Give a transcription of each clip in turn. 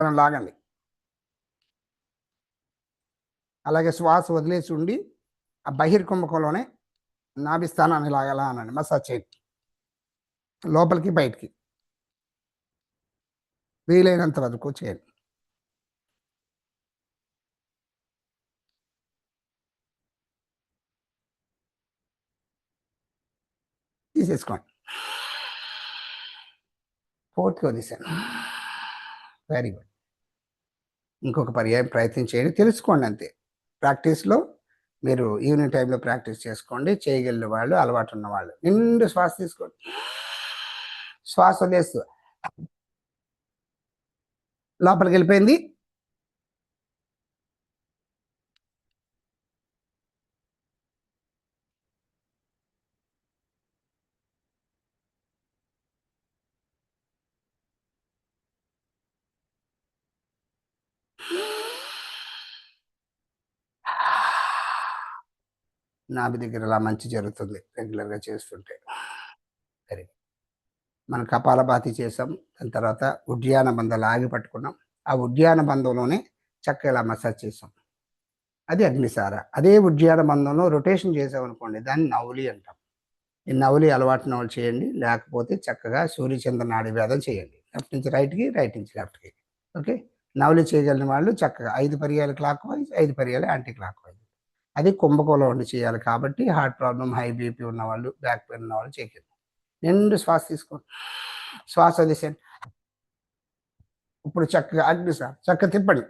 లాగండి అలాగే శ్వాస వదిలేసి ఉండి ఆ బహిర్కుంభకంలోనే నాభిస్థానాన్ని లాగలా అనండి మసాజ్ చేయండి. లోపలికి బయటికి. వీలైనంత వరకు చేయండి. తీసేసుకోండి. పూర్తిగా వదిలేసాను వెరీ గుడ్ ఇంకొక పర్యాయం ప్రయత్నం చేయండి. తెలుసుకోండి అంతే. ప్రాక్టీస్లో మీరు ఈవినింగ్ టైంలో ప్రాక్టీస్ చేసుకోండి. చేయగలిగిన వాళ్ళు అలవాటు ఉన్న వాళ్ళు. నిండు శ్వాస తీసుకోండి. శ్వాస వదిలేస్తూ. లోపలికి వెళ్ళిపోయింది. నాభి దగ్గర ఇలా మంచి జరుగుతుంది రెగ్యులర్గా చేస్తుంటే. సరే. మనం కపాలభాతి చేసాం. దాని తర్వాత ఉద్యాన బంధాలు ఆగి పట్టుకున్నాం. ఆ ఉద్యాన బంధంలోనే చక్కగా ఇలా మసాజ్ చేసాం. అది అగ్నిసార. అదే ఉద్యాన బంధంలో రొటేషన్ చేసామనుకోండి దాన్ని నవలి అంటాం. ఈ నవలి అలవాటు నవలు చేయండి లేకపోతే చక్కగా సూర్యచంద్ర నాడి వేదం చేయండి. లెఫ్ట్ నుంచి రైట్కి రైట్ నుంచి లెఫ్ట్కి ఓకే? నవలు చేయగలిగిన వాళ్ళు చక్కగా ఐదు పర్యాలు క్లాక్ వైజ్ ఐదు పర్యాలు యాంటీ క్లాక్ వైజ్. అది కుంభకోణం ఉండి చేయాలి కాబట్టి హార్ట్ ప్రాబ్లం హై బీపీ ఉన్న వాళ్ళు బ్యాక్ పెయిన్ ఉన్న వాళ్ళు నిండు శ్వాస తీసుకోండి. శ్వాస వదిలేసేయండి ఇప్పుడు చక్కగా అగ్ని సార్ చక్కగా తిప్పండి.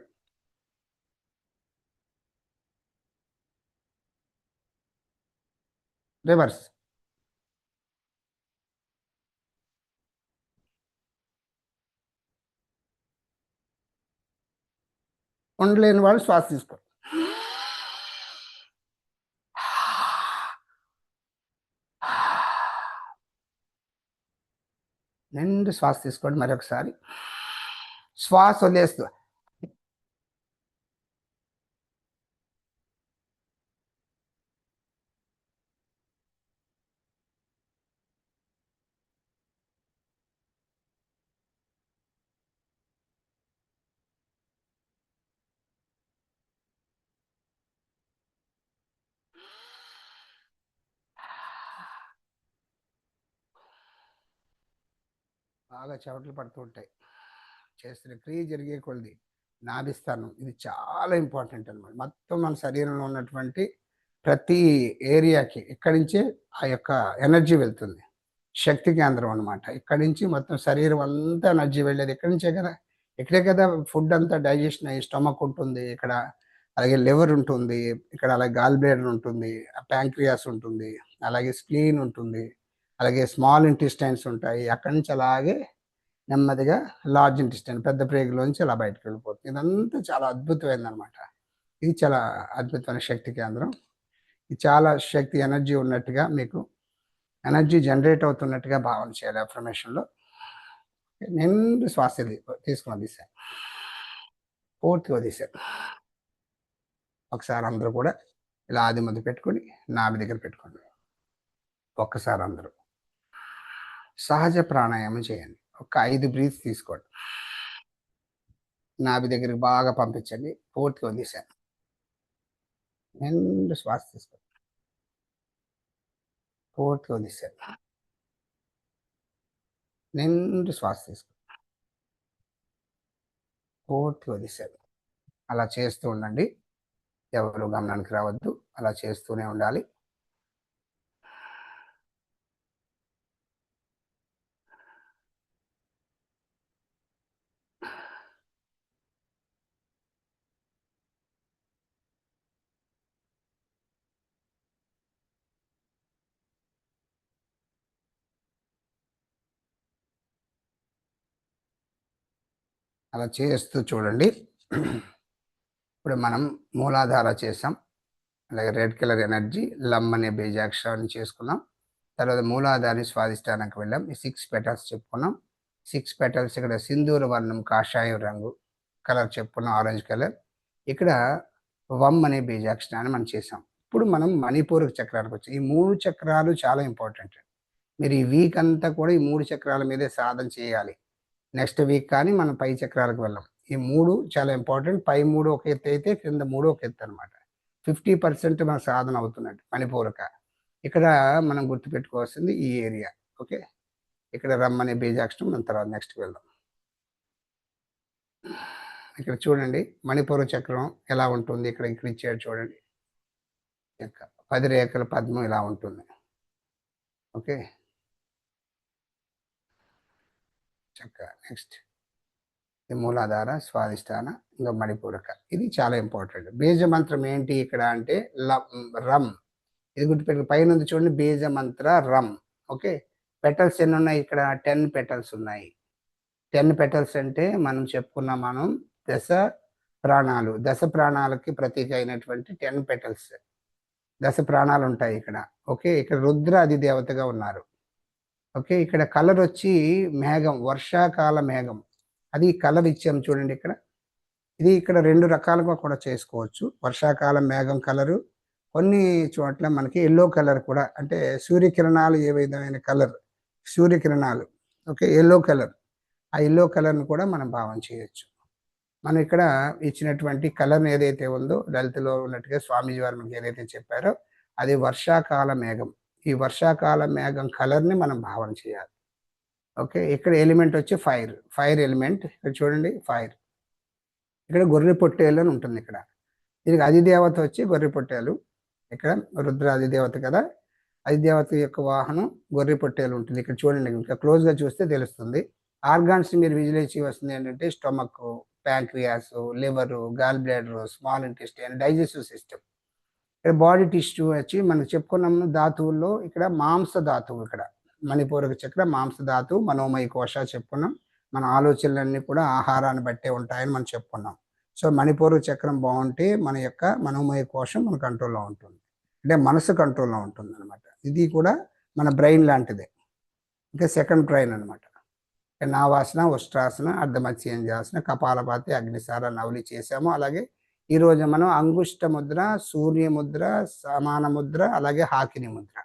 రివర్స్. ఉండలేని వాళ్ళు శ్వాస తీసుకోండి నిండు శ్వాస తీసుకోండి మరొకసారి. శ్వాస వదిలేస్తూ బాగా చెమటలు పడుతూ ఉంటాయి. చేస్తున్న క్రియ జరిగే కొలది నాభిస్థానం. ఇది చాలా ఇంపార్టెంట్ అనమాట మొత్తం మన శరీరంలో ఉన్నటువంటి ప్రతి ఏరియాకి ఇక్కడి నుంచే ఆ యొక్క ఎనర్జీ వెళ్తుంది. శక్తి కేంద్రం అనమాట ఇక్కడి నుంచి మొత్తం శరీరం అంతా ఎనర్జీ వెళ్ళేది ఇక్కడి నుంచే కదా? ఇక్కడే కదా ఫుడ్ అంతా డైజెషన్ అయ్యి స్టమక్ ఉంటుంది. ఇక్కడ అలాగే లివర్ ఉంటుంది. ఇక్కడ అలాగే గాల్ బ్లేడర్ ఉంటుంది. ప్యాంక్రియాస్ ఉంటుంది. అలాగే స్క్లీన్ ఉంటుంది. అలాగే స్మాల్ ఇంటెస్టైన్స్ ఉంటాయి. అక్కడి నుంచి అలాగే నెమ్మదిగా లార్జ్ ఇంటెస్టైన్ పెద్ద ప్రేగులోంచి అలా బయటకు వెళ్ళిపోతుంది. ఇదంతా చాలా అద్భుతమైందనమాట ఇది చాలా అద్భుతమైన శక్తి కేంద్రం. ఇది చాలా శక్తి ఎనర్జీ ఉన్నట్టుగా మీకు ఎనర్జీ జనరేట్ అవుతున్నట్టుగా భావన చేయాలి అఫర్మేషన్లో. నిండు శ్వాస తీసుకుని వదిలేశాను పూర్తిగా వదిలేశాను ఒకసారి అందరూ కూడా ఇలా ఆది ముందు పెట్టుకొని నాభి దగ్గర పెట్టుకోండి. ఒక్కసారి అందరూ. సహజ ప్రాణాయామం చేయండి. ఒక ఐదు బ్రీత్స్ తీసుకోండి. నాభి దగ్గరికి బాగా పంపించండి. పూర్తిగా వదిలేశాను నిండు శ్వాస తీసుకోండి. పూర్తిగా వదిలేశాను నిండు శ్వాస తీసుకోండి. పూర్తిగా వదిలేశాను అలా చేస్తూ ఉండండి. ఎవరు గమనానికి రావద్దు. అలా చేస్తూనే ఉండాలి. అలా చేస్తూ చూడండి. ఇప్పుడు మనం మూలాధార చేసాం. అలాగే రెడ్ కలర్ ఎనర్జీ లమ్ అనే బీజాక్షరాన్ని చేసుకున్నాం. తర్వాత మూలాధారి స్వాధిష్టానికి వెళ్ళాం. ఈ సిక్స్ పెటల్స్ చెప్పుకున్నాం. సిక్స్ పెటల్స్ ఇక్కడ సింధూర వర్ణం కాషాయం రంగు కలర్ చెప్పుకున్నాం ఆరెంజ్ కలర్. ఇక్కడ వమ్ అనే బీజాక్షరాన్ని మనం చేసాం. ఇప్పుడు మనం మణిపూర్ చక్రానికి వచ్చాం. ఈ మూడు చక్రాలు చాలా ఇంపార్టెంట్. మీరు ఈ వీక్ అంతా కూడా ఈ మూడు చక్రాల మీదే సాధన చేయాలి. నెక్స్ట్ వీక్ కానీ మనం పై చక్రాలకు వెళ్ళాం. ఈ మూడు చాలా ఇంపార్టెంట్. పై మూడు ఒక ఎత్తు అయితే కింద మూడు ఒక ఎత్తు అనమాట ఫిఫ్టీ పర్సెంట్ మన సాధన అవుతున్నట్టు మణిపూరక ఇక్కడ మనం గుర్తుపెట్టుకోవాల్సింది ఈ ఏరియా. ఓకే? ఇక్కడ రమ్మనే బీజాక్షరం మనం తర్వాత నెక్స్ట్ వెళ్దాం. ఇక్కడ చూడండి మణిపూర చక్రం ఎలా ఉంటుంది? ఇక్కడ ఇక్కడ ఇచ్చాడు చూడండి. పది రేఖల పద్మం ఇలా ఉంటుంది. ఓకే? చక్కగా. నెక్స్ట్ ఇది మూలాధార స్వాదిష్టాన ఇంకా మణిపూరక. ఇది చాలా ఇంపార్టెంట్ బీజ మంత్రం ఏంటి ఇక్కడ అంటే రమ్ ఇది గుర్తుపెట్టు పైన ఉంది చూడండి బీజ మంత్ర రమ్ ఓకే పెటల్స్ ఎన్ని ఉన్నాయి ఇక్కడ? టెన్ పెటల్స్ ఉన్నాయి. టెన్ పెటల్స్ అంటే మనం చెప్పుకున్నాం మనం దశ ప్రాణాలు. దశ ప్రాణాలకి ప్రతీక అయినటువంటి టెన్ పెటల్స్ దశ ప్రాణాలు ఉంటాయి ఇక్కడ. ఓకే ఇక్కడ రుద్ర అధి దేవతగా ఉన్నారు. ఓకే ఇక్కడ కలర్ వచ్చి మేఘం వర్షాకాల మేఘం. అది కలర్ ఇచ్చాము చూడండి ఇక్కడ. ఇది ఇక్కడ రెండు రకాలుగా కూడా చేసుకోవచ్చు. వర్షాకాలం మేఘం కలరు కొన్ని చోట్ల మనకి ఎల్లో కలర్ కూడా అంటే సూర్యకిరణాలు ఏ విధమైన కలర్? సూర్యకిరణాలు. Okay yellow colour. ఆ ఎల్లో కలర్ని కూడా మనం భావం చేయొచ్చు. మనం ఇక్కడ ఇచ్చినటువంటి కలర్ ఏదైతే ఉందో దళితలో ఉన్నట్టుగా స్వామీజీ వారు మనకి ఏదైతే చెప్పారో అది వర్షాకాల మేఘం. ఈ వర్షాకాల మేఘం కలర్ని మనం భావన చేయాలి. ఓకే? ఇక్కడ ఎలిమెంట్ వచ్చి ఫైర్. Fire element. ఇక్కడ చూడండి ఫైర్. ఇక్కడ గొర్రె పొట్టేలు అని ఉంటుంది ఇక్కడ. దీనికి అధిదేవత వచ్చి గొర్రె పొట్టేలు. ఇక్కడ రుద్ర అధిదేవత కదా? అధిదేవత యొక్క వాహనం గొర్రె పొట్టేలు ఉంటుంది. ఇక్కడ చూడండి ఇంకా క్లోజ్గా చూస్తే తెలుస్తుంది. ఆర్గాన్స్ మీరు విజువలైజ్ చేయవలసింది ఏంటంటే stomach pancreas liver gall bladder small intestine digestive system. ఇక్కడ బాడీ టిష్యూ వచ్చి మనం చెప్పుకున్నాము ధాతువుల్లో ఇక్కడ మాంస ధాతువు ఇక్కడ. మణిపూరక చక్ర మాంస ధాతువు మనోమయ కోశ చెప్పుకున్నాం. మన ఆలోచనలన్నీ కూడా ఆహారాన్ని బట్టే ఉంటాయని మనం చెప్పుకున్నాం. సో మణిపూరక చక్రం బాగుంటే మన యొక్క మనోమయ కోశం మన కంట్రోల్లో ఉంటుంది. అంటే మనసు కంట్రోల్లో ఉంటుంది అనమాట ఇది కూడా మన బ్రెయిన్ లాంటిదే. ఇంకా సెకండ్ బ్రెయిన్ అనమాట నావాసన ఉష్ట్రాసన అర్ధమత్స్యంజాసన కపాలపాతి అగ్నిసార నవలి చేసాము అలాగే ఈరోజు మనం అంగుష్ట ముద్ర సూర్య ముద్ర సమాన ముద్ర అలాగే హాకిని ముద్ర.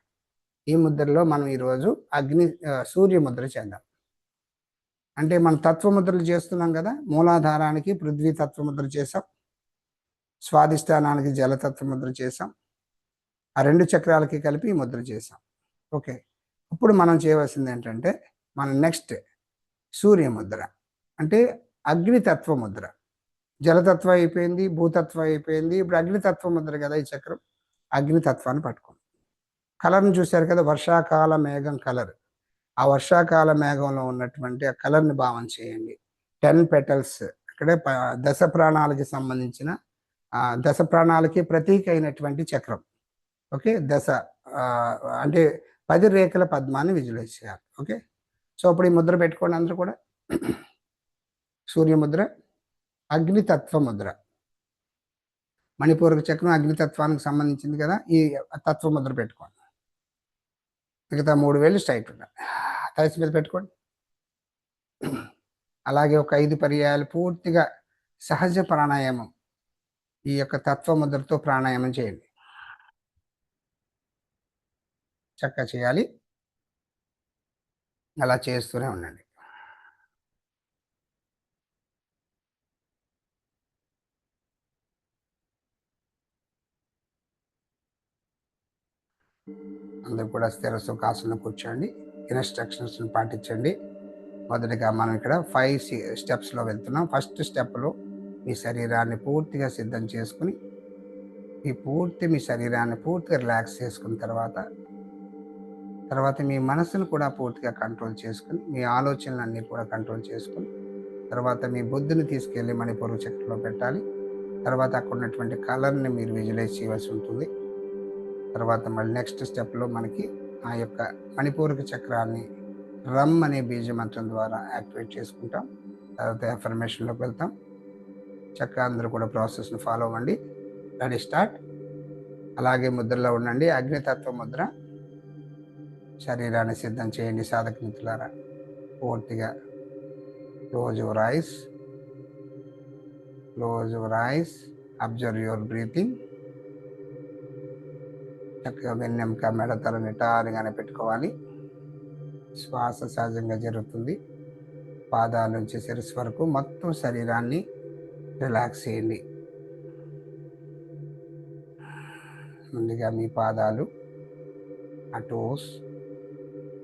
ఈ ముద్రలో మనం ఈరోజు అగ్ని సూర్య ముద్ర చేద్దాం. అంటే మనం తత్వముద్రలు చేస్తున్నాం కదా మూలాధారానికి పృథ్వీ తత్వముద్ర చేసాం స్వాధిష్టానానికి జలతత్వముద్ర చేసాం ఆ రెండు చక్రాలకి కలిపి ముద్ర చేసాం ఓకే. ఇప్పుడు మనం చేయవలసింది ఏంటంటే మనం నెక్స్ట్ సూర్య ముద్ర అంటే అగ్నితత్వ ముద్ర. జలతత్వం అయిపోయింది భూతత్వం అయిపోయింది ఇప్పుడు అగ్నితత్వం ఉంది కదా ఈ చక్రం. అగ్నితత్వాన్ని పట్టుకోండి కలర్ని చూశారు కదా వర్షాకాల మేఘం కలర్. ఆ వర్షాకాల మేఘంలో ఉన్నటువంటి ఆ కలర్ని భావన చేయండి. టెన్ పెటల్స్ ఇక్కడే దశ ప్రాణాలకి సంబంధించిన దశ ప్రాణాలకి ప్రతీక అయినటువంటి చక్రం. ఓకే? దశ అంటే పది రేఖల పద్మాన్ని విజువలైజ్ చేయాలి. ఓకే? సో అప్పుడు ఈ ముద్ర పెట్టుకోండి అందరూ కూడా. సూర్యముద్ర అగ్నితత్వ ముద్ర మణిపూరక చక్రం అగ్నితత్వానికి సంబంధించింది కదా ఈ తత్వ ముద్ర పెట్టుకోండి. మిగతా మూడు వేలు స్ట్రైట్ ఉండాలి. తలసి మీద పెట్టుకోండి. అలాగే ఒక ఐదు పర్యాయాలు పూర్తిగా సహజ ప్రాణాయామం. ఈ యొక్క తత్వ ముద్రతో ప్రాణాయామం చేయండి. చక్కగా చేయాలి. అలా చేస్తూనే ఉండండి. అందరూ కూడా స్థిర సుఖాసనం కూర్చోండి. ఇన్స్ట్రక్షన్స్ని పాటించండి. మొదటిగా మనం ఇక్కడ ఫైవ్ స్టెప్స్లో వెళ్తున్నాం. ఫస్ట్ స్టెప్లో మీ శరీరాన్ని పూర్తిగా సిద్ధం చేసుకుని మీ పూర్తి మీ శరీరాన్ని పూర్తిగా రిలాక్స్ చేసుకున్న తర్వాత తర్వాత మీ మనసును కూడా పూర్తిగా కంట్రోల్ చేసుకుని మీ ఆలోచనలన్నీ కూడా కంట్రోల్ చేసుకుని తర్వాత మీ బుద్ధిని తీసుకెళ్ళి మణిపూర్వ చక్రంలో పెట్టాలి. తర్వాత అక్కడ ఉన్నటువంటి కలర్ని మీరు విజువలైజ్ చేయవలసి ఉంటుంది. తర్వాత మళ్ళీ నెక్స్ట్ స్టెప్లో మనకి ఆ యొక్క మణిపూరిక చక్రాన్ని రమ్ అనే బీజమంత్రం ద్వారా యాక్టివేట్ చేసుకుంటాం. తర్వాత ఎఫర్మేషన్లోకి వెళ్తాం. చక్కగా అందరూ కూడా ప్రాసెస్ని ఫాలో అవ్వండి. రెడీ స్టార్ట్ అలాగే ముద్రలో ఉండండి. అగ్నితత్వ ముద్ర. శరీరాన్ని సిద్ధం చేయండి సాధక మిత్రులారా. పూర్తిగా close your eyes close your eyes observe your breathing చక్కగా వెన్నెముక మెడతల నిటారుగానే పెట్టుకోవాలి. శ్వాస సహజంగా జరుగుతుంది. పాదాల నుంచి శిరస్సు వరకు మొత్తం శరీరాన్ని రిలాక్స్ చేయండి. ముందుగా మీ పాదాలు అటోస్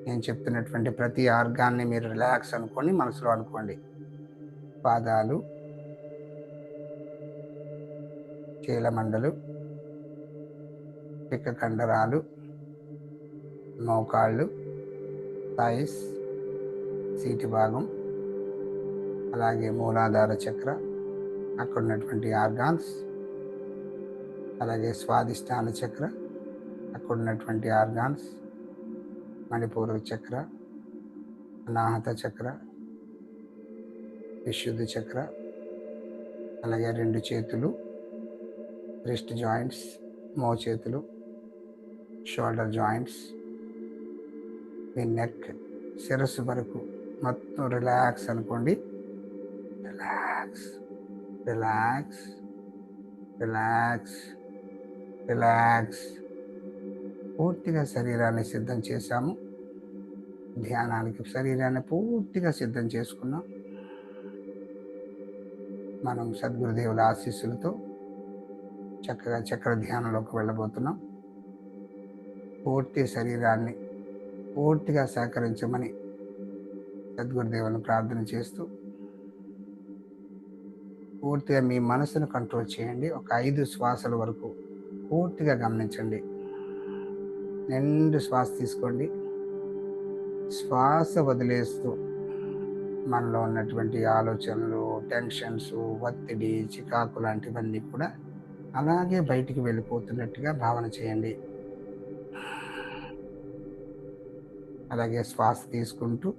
నేను చెప్తున్నటువంటి ప్రతి ఆర్గాన్ని మీరు రిలాక్స్ అనుకోండి మనసులో అనుకోండి. పాదాలు చీలమండలు పిక్క కండరాలు మోకాళ్ళు థైస్ సీటి భాగం అలాగే మూలాధార చక్ర అక్కడ ఉన్నటువంటి ఆర్గాన్స్ అలాగే స్వాదిష్టాన చక్ర అక్కడ ఉన్నటువంటి ఆర్గాన్స్ మణిపూర్వ చక్ర అనాహత చక్ర విశుద్ధ చక్ర అలాగే రెండు చేతులు రిస్ట్ జాయింట్స్ మో చేతులు షోల్డర్ జాయింట్స్ మీ నెక్ శిరస్సు వరకు మొత్తం రిలాక్స్ అనుకోండి. రిలాక్స్ రిలాక్స్ రిలాక్స్ రిలాక్స్ పూర్తిగా శరీరాన్ని సిద్ధం చేశాము. ధ్యానానికి శరీరాన్ని పూర్తిగా సిద్ధం చేసుకున్నాం. మనం సద్గురుదేవుల ఆశీస్సులతో చక్కగా చక్ర ధ్యానంలోకి వెళ్ళబోతున్నాం. పూర్తి శరీరాన్ని పూర్తిగా సహకరించమని సద్గురుదేవులను ప్రార్థన చేస్తూ పూర్తిగా మీ మనసును కంట్రోల్ చేయండి. ఒక ఐదు శ్వాసల వరకు పూర్తిగా గమనించండి. నిండు శ్వాస తీసుకోండి. శ్వాస వదిలేస్తూ మనలో ఉన్నటువంటి ఆలోచనలు టెన్షన్స్ ఒత్తిడి చికాకు లాంటివన్నీ కూడా అలాగే బయటికి వెళ్ళిపోతున్నట్టుగా భావన చేయండి. అలాగే శ్వాస తీసుకుంటూ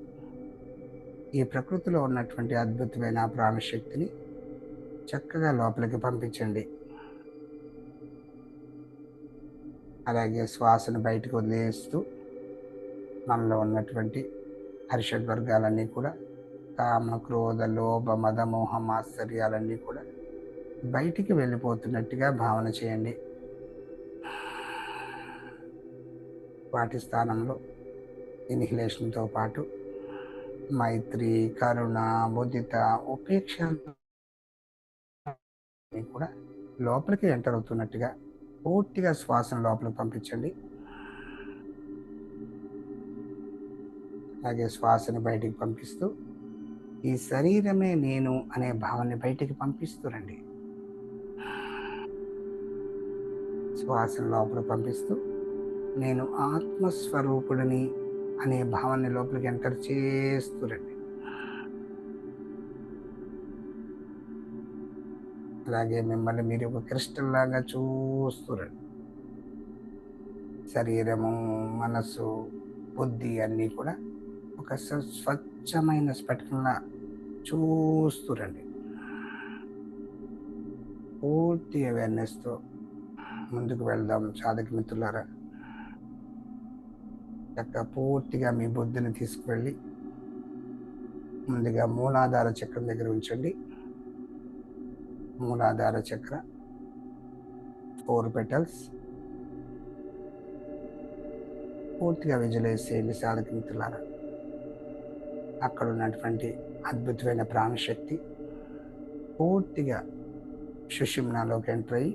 ఈ ప్రకృతిలో ఉన్నటువంటి అద్భుతమైన ప్రాణశక్తిని చక్కగా లోపలికి పంపించండి. అలాగే శ్వాసను బయటకు వదిలేస్తూ మనలో ఉన్నటువంటి హర్షడ్ వర్గాలన్నీ కూడా కామ క్రోధ లోభ మద మోహ ఆశ్చర్యాలన్నీ కూడా బయటికి వెళ్ళిపోతున్నట్టుగా భావన చేయండి. వాటి స్థానంలో ఇన్హిలేషన్తో పాటు మైత్రి కరుణ ముదిత ఉపేక్ష కూడా లోపలికి ఎంటర్ అవుతున్నట్టుగా పూర్తిగా శ్వాసను లోపలికి పంపించండి. అలాగే శ్వాసను బయటికి పంపిస్తూ ఈ శరీరమే నేను అనే భావాన్ని బయటికి పంపిస్తూ రండి. శ్వాసను లోపల పంపిస్తూ నేను ఆత్మస్వరూపుడిని అనే భావాన్ని లోపలికి ఎంటర్ చేస్తూ రండి అలాగే మిమ్మల్ని మీరు ఒక క్రిస్టల్ లాగా చూస్తూ రండి శరీరము మనసు బుద్ధి అన్నీ కూడా ఒక స్వచ్ఛమైన స్ఫటికంలా చూస్తూ రండి పూర్తి అవేర్నెస్తో ముందుకు వెళ్దాం. సాధక మిత్రులారా చక్కగా పూర్తిగా మీ బుద్ధిని తీసుకువెళ్ళి ముందుగా మూలాధార చక్రం దగ్గర ఉంచండి. మూలాధార చక్ర ఫోర్ పెటల్స్ పూర్తిగా విజులైజ్ చేయండి సాధక మిత్రులారా. అక్కడ ఉన్నటువంటి అద్భుతమైన ప్రాణశక్తి పూర్తిగా సుషుమ్నాలోకి ఎంటర్ అయ్యి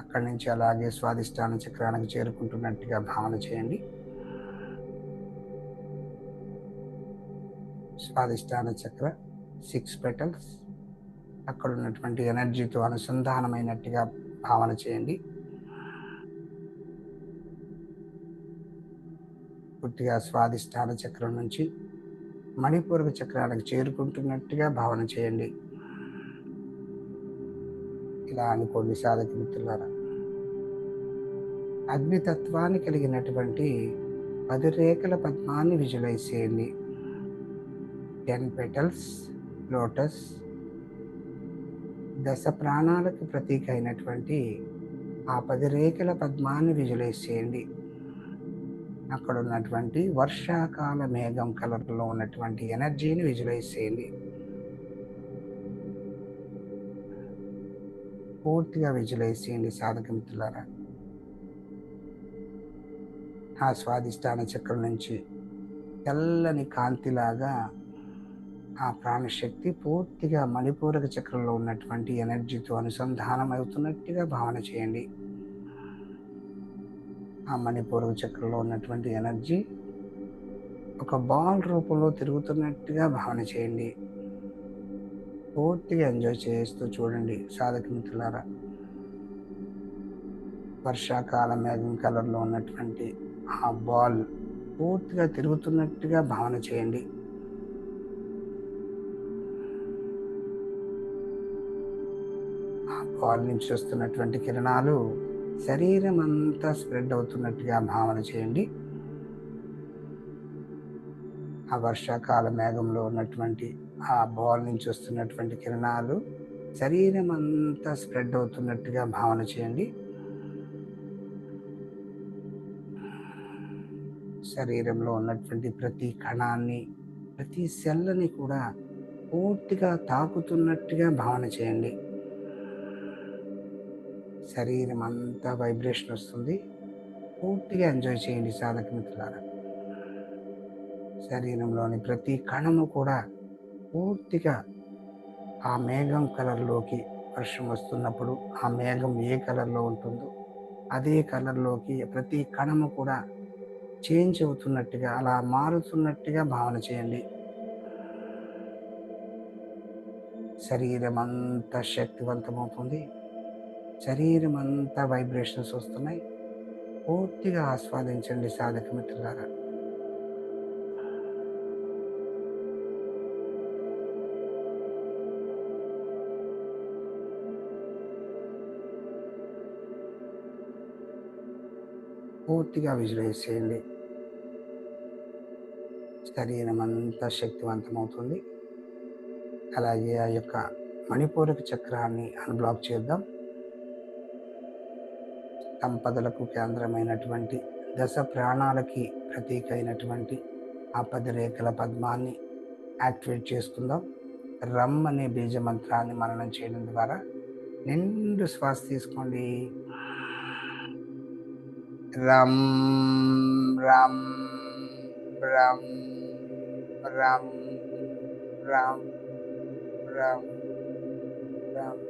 అక్కడి నుంచి అలాగే స్వాదిష్టాన చక్రానికి చేరుకుంటున్నట్టుగా భావన చేయండి. స్వాదిష్టాన చక్ర సిక్స్ పెటల్స్ అక్కడ ఉన్నటువంటి ఎనర్జీతో అనుసంధానమైనట్టుగా భావన చేయండి. పూర్తిగా స్వాదిష్టాన చక్రం నుంచి మణిపూర్వ చక్రానికి చేరుకుంటున్నట్టుగా భావన చేయండి. ఇలా అనుకోండి సాధక మిత్రులారా. అగ్నితత్వాన్ని కలిగినటువంటి పది రేఖల పద్మాన్ని విజువలైజ్ చేయండి. టెన్ పెటల్స్ లోటస్ దశ ప్రాణాలకు ప్రతీక అయినటువంటి ఆ పది రేఖల పద్మాన్ని విజువలైజ్ చేయండి. అక్కడ ఉన్నటువంటి వర్షాకాల మేఘం కలర్లో ఉన్నటువంటి ఎనర్జీని విజువలైజ్ చేయండి. పూర్తిగా విజువలైజ్ చేయండి సాధక మిత్రులారా. ఆ స్వాదిష్టాన చక్రం నుంచి తెల్లని కాంతిలాగా ఆ ప్రాణశక్తి పూర్తిగా మణిపూరక చక్రంలో ఉన్నటువంటి ఎనర్జీతో అనుసంధానం అవుతున్నట్టుగా భావన చేయండి. ఆ మణిపూరక చక్రంలో ఉన్నటువంటి ఎనర్జీ ఒక బాల్ రూపంలో తిరుగుతున్నట్టుగా భావన చేయండి. పూర్తిగా ఎంజాయ్ చేస్తూ చూడండి సాధక మిత్రులారా. వర్షాకాల మేఘం కలర్లో ఉన్నటువంటి ఆ బాల్ పూర్తిగా తిరుగుతున్నట్టుగా భావన చేయండి. ఆ బాల్ నుంచి వస్తున్నటువంటి కిరణాలు శరీరం అంతా స్ప్రెడ్ అవుతున్నట్టుగా భావన చేయండి. ఆ వర్షాకాల మేఘంలో ఉన్నటువంటి ఆ బాల్ నుంచి వస్తున్నటువంటి కిరణాలు శరీరం అంతా స్ప్రెడ్ అవుతున్నట్టుగా భావన చేయండి. శరీరంలో ఉన్నటువంటి ప్రతి కణాన్ని ప్రతి సెల్లని కూడా పూర్తిగా తాకుతున్నట్టుగా భావన చేయండి. శరీరం అంతా వైబ్రేషన్ వస్తుంది. పూర్తిగా ఎంజాయ్ చేయండి సాధక మిత్రులారా. శరీరంలోని ప్రతి కణము కూడా పూర్తిగా ఆ మేఘం కలర్లోకి వర్షం వస్తున్నప్పుడు ఆ మేఘం ఏ కలర్లో ఉంటుందో అదే కలర్లోకి ప్రతి కణము కూడా చేంజ్ అవుతున్నట్టుగా అలా మారుతున్నట్టుగా భావన చేయండి. శరీరం అంతా శక్తివంతమవుతుంది. శరీరం అంతా వైబ్రేషన్స్ వస్తున్నాయి. పూర్తిగా ఆస్వాదించండి సాధక మిత్రులారా. పూర్తిగా విజువలైజ్ చేయండి. శరీరం అంతా శక్తివంతమవుతుంది. అలాగే ఆ యొక్క మణిపూరక చక్రాన్ని అన్బ్లాక్ చేద్దాం. సంపదలకు కేంద్రమైనటువంటి దశ ప్రాణాలకి ప్రతీక అయినటువంటి ఆ పది రేఖల పద్మాన్ని యాక్టివేట్ చేసుకుందాం. రమ్ అనే బీజ మంత్రాన్ని మననం చేయడం ద్వారా నిండు శ్వాస తీసుకోండి. రమ్ రమ్ రమ్ రమ్ రమ్ రమ్ రమ్.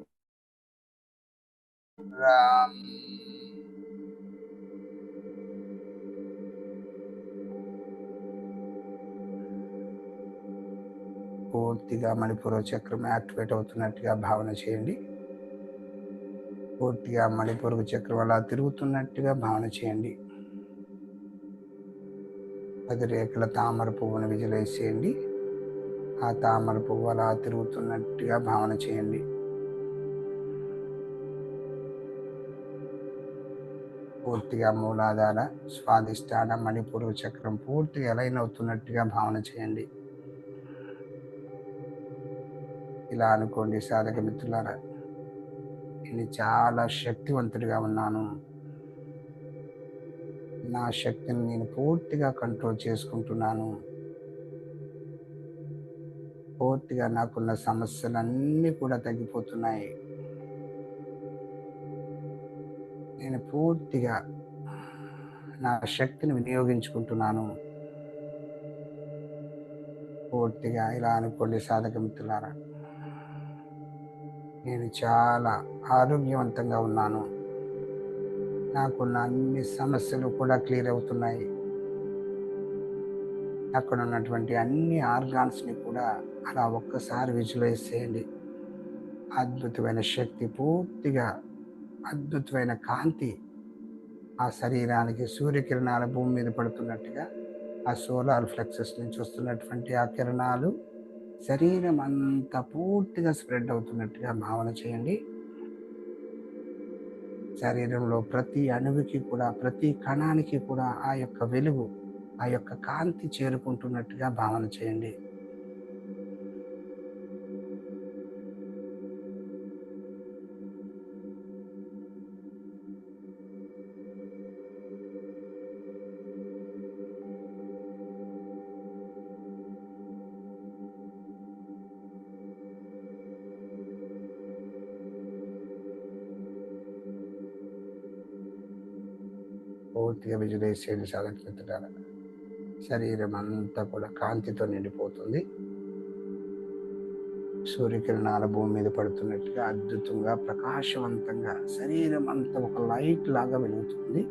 ram. పూర్తిగా మణిపూర్వ చక్రం యాక్టివేట్ అవుతున్నట్టుగా భావన చేయండి. పూర్తిగా మణిపూర్వ చక్రం అలా తిరుగుతున్నట్టుగా భావన చేయండి. పది రేఖల తామర పువ్వును విజువలైజ్ చేయండి ఆ తామర పువ్వు అలా తిరుగుతున్నట్టుగా భావన చేయండి. పూర్తిగా మూలాధార స్వాదిష్టాన మణిపూర్వ చక్రం పూర్తిగా ఎలైన్ అవుతున్నట్టుగా భావన చేయండి. ఇలా అనుకోండి సాధక మిత్రులారా నేను చాలా శక్తివంతుడిగా ఉన్నాను. నా శక్తిని నేను పూర్తిగా కంట్రోల్ చేసుకుంటున్నాను. పూర్తిగా నాకున్న సమస్యలన్నీ కూడా తగ్గిపోతున్నాయి. నేను పూర్తిగా నా శక్తిని వినియోగించుకుంటున్నాను. పూర్తిగా ఇలా అనుకోండి సాధక మిత్రులారా నేను చాలా ఆరోగ్యవంతంగా ఉన్నాను. నాకున్న అన్ని సమస్యలు కూడా క్లియర్ అవుతున్నాయి. అక్కడ ఉన్నటువంటి అన్ని ఆర్గాన్స్ని కూడా అలా ఒక్కసారి విజువలైజ్ చేయండి. అద్భుతమైన శక్తి పూర్తిగా అద్భుతమైన కాంతి ఆ శరీరానికి సూర్యకిరణాలు భూమి మీద పడుతున్నట్టుగా ఆ సోలార్ ఫ్లెక్సెస్ నుంచి వస్తున్నటువంటి ఆ కిరణాలు శరీరం అంతా పూర్తిగా స్ప్రెడ్ అవుతున్నట్టుగా భావన చేయండి. శరీరంలో ప్రతి అణువుకి కూడా ప్రతి కణానికి కూడా ఆ యొక్క వెలుగు ఆ యొక్క కాంతి చేరుకుంటున్నట్టుగా భావన చేయండి. పూర్తిగా విజువలైజ్ చేయండి శరీరం అంతా కూడా కాంతితో నిండిపోతుంది. సూర్యకిరణాల భూమి మీద పడుతున్నట్టుగా అద్భుతంగా ప్రకాశవంతంగా శరీరం అంతా ఒక లైట్ లాగా వెలుగుతుంది.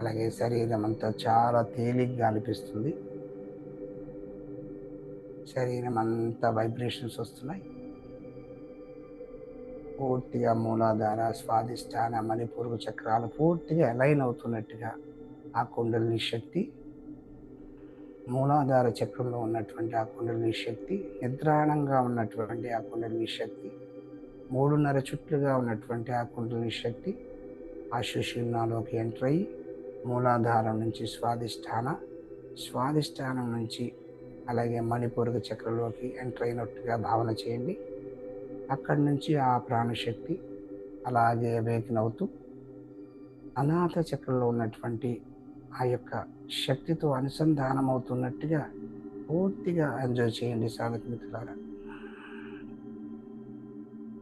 అలాగే శరీరం అంతా చాలా తేలిగ్గా అనిపిస్తుంది. శరీరం అంతా వైబ్రేషన్స్ వస్తున్నాయి. పూర్తిగా మూలాధార స్వాధిష్టాన మణిపూర్వ చక్రాలు పూర్తిగా అలైన్ అవుతున్నట్టుగా ఆ కుండలిని శక్తి మూలాధార చక్రంలో ఉన్నటువంటి ఆ కుండలిని శక్తి నిద్రాణంగా ఉన్నటువంటి ఆ కుండలిని శక్తి మూడున్నర చుట్లుగా ఉన్నటువంటి ఆ కుండలిని శక్తి ఆ సుషుమ్నాలోకి ఎంటర్ అయ్యి మూలాధారం నుంచి స్వాధిష్టాన స్వాధిష్టానం నుంచి అలాగే మణిపూరక చక్రంలోకి ఎంటర్ అయినట్టుగా భావన చేయండి. అక్కడి నుంచి ఆ ప్రాణశక్తి అలాగే వేకినవుతూ అవుతూ అనాథ చక్రంలో ఉన్నటువంటి ఆ యొక్క శక్తితో అనుసంధానం అవుతున్నట్టుగా పూర్తిగా ఎంజాయ్ చేయండి సాధక మిత్రులారా.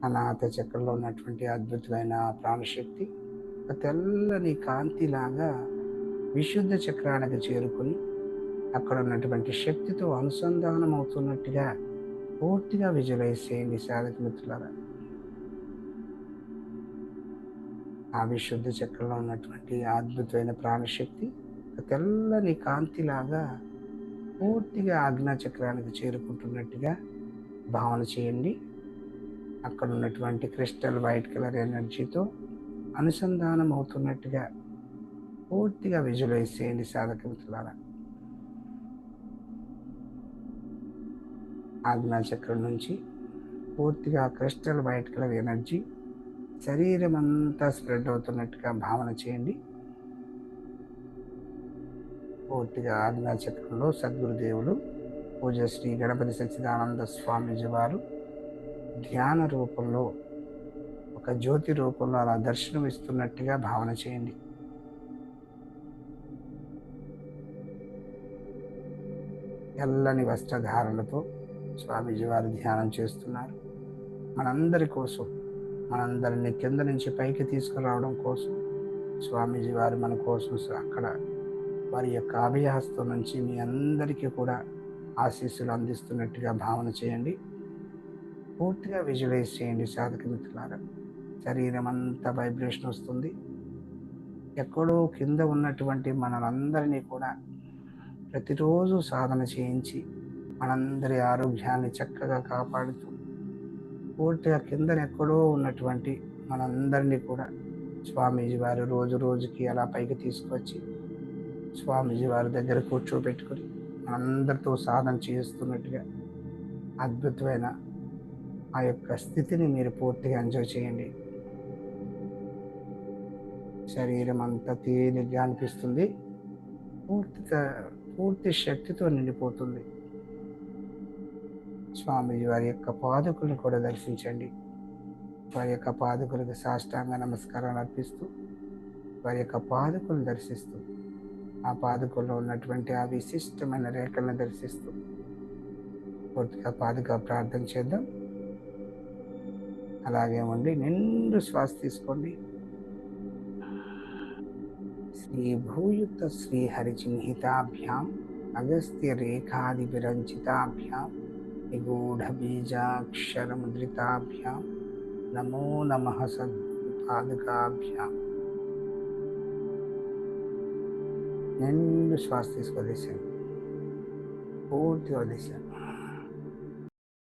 అనాథ చక్రంలో ఉన్నటువంటి అద్భుతమైన ప్రాణశక్తి ఒక తెల్లని కాంతిలాగా విశుద్ధ చక్రానికి చేరుకుని అక్కడ ఉన్నటువంటి శక్తితో అనుసంధానం అవుతున్నట్టుగా పూర్తిగా విజువలైజ్ చేయండి సాధక మిత్రులారా. ఆ విశుద్ధ చక్రంలో ఉన్నటువంటి అద్భుతమైన ప్రాణశక్తి తెల్లని కాంతిలాగా పూర్తిగా ఆజ్ఞా చక్రానికి చేరుకుంటున్నట్టుగా భావన చేయండి. అక్కడ ఉన్నటువంటి క్రిస్టల్ వైట్ కలర్ ఎనర్జీతో అనుసంధానం అవుతున్నట్టుగా పూర్తిగా విజువలైజ్ చేయండి సాధక మిత్రులారా. ఆజ్ఞా చక్రం నుంచి పూర్తిగా క్రిస్టల్ వైట్ కలర్ ఎనర్జీ శరీరం అంతా స్ప్రెడ్ అవుతున్నట్టుగా భావన చేయండి. పూర్తిగా ఆజ్ఞా చక్రంలో సద్గురుదేవులు పూజ శ్రీ గణపతి సచ్చిదానంద స్వామీజీ వారు ధ్యాన రూపంలో ఒక జ్యోతి రూపంలో అలా దర్శనం ఇస్తున్నట్టుగా భావన చేయండి. ఎల్లని వస్త్రధారణతో స్వామీజీ వారు ధ్యానం చేస్తున్నారు. మనందరి కోసం మనందరిని కింద నుంచి పైకి తీసుకురావడం కోసం స్వామీజీ వారు మన కోసం అక్కడ వారి యొక్క అభయహస్తం నుంచి మీ అందరికీ కూడా ఆశీస్సులు అందిస్తున్నట్టుగా భావన చేయండి. పూర్తిగా విజువలైజ్ చేయండి సాధక మిత్రులారా. శరీరం అంతా వైబ్రేషన్ వస్తుంది. ఎక్కడో కింద ఉన్నటువంటి మనలందరినీ కూడా ప్రతిరోజు సాధన చేయించి మనందరి ఆరోగ్యాన్ని చక్కగా కాపాడుతూ పూర్తిగా కిందన ఎక్కడో ఉన్నటువంటి మనందరినీ కూడా స్వామీజీ వారు రోజు రోజుకి అలా పైకి తీసుకొచ్చి స్వామీజీ వారి దగ్గర కూర్చోబెట్టుకుని మనందరితో సాధన చేస్తున్నట్టుగా అద్భుతమైన ఆ యొక్క స్థితిని మీరు పూర్తిగా ఎంజాయ్ చేయండి. శరీరం అంతా తేలిగ్గా అనిపిస్తుంది. పూర్తిగా పూర్తి శక్తితో నిండిపోతుంది. స్వామీజీ వారి యొక్క పాదుకులను కూడా దర్శించండి. వారి యొక్క పాదుకులకు సాష్టాంగ నమస్కారాలు అర్పిస్తూ వారి యొక్క పాదుకులను దర్శిస్తూ ఆ పాదుకుల్లో ఉన్నటువంటి ఆ విశిష్టమైన రేఖలను దర్శిస్తూ పూర్తిగా పాదుక ప్రార్థన చేద్దాం. అలాగే ఉండి నిండు శ్వాస తీసుకోండి. శ్రీ భూయుక్త శ్రీ హరిచిహ్నితాభ్యాం అగస్త్య రేఖాది విరంచితాభ్యాం నిగూఢ బీజాక్షరముద్రితాభ్యాం నమో నమ సద్పాదకాభ్యాం నిండు శ్వాస తీసుకు వదిలేశాను పూర్తిగా వదిలేశాను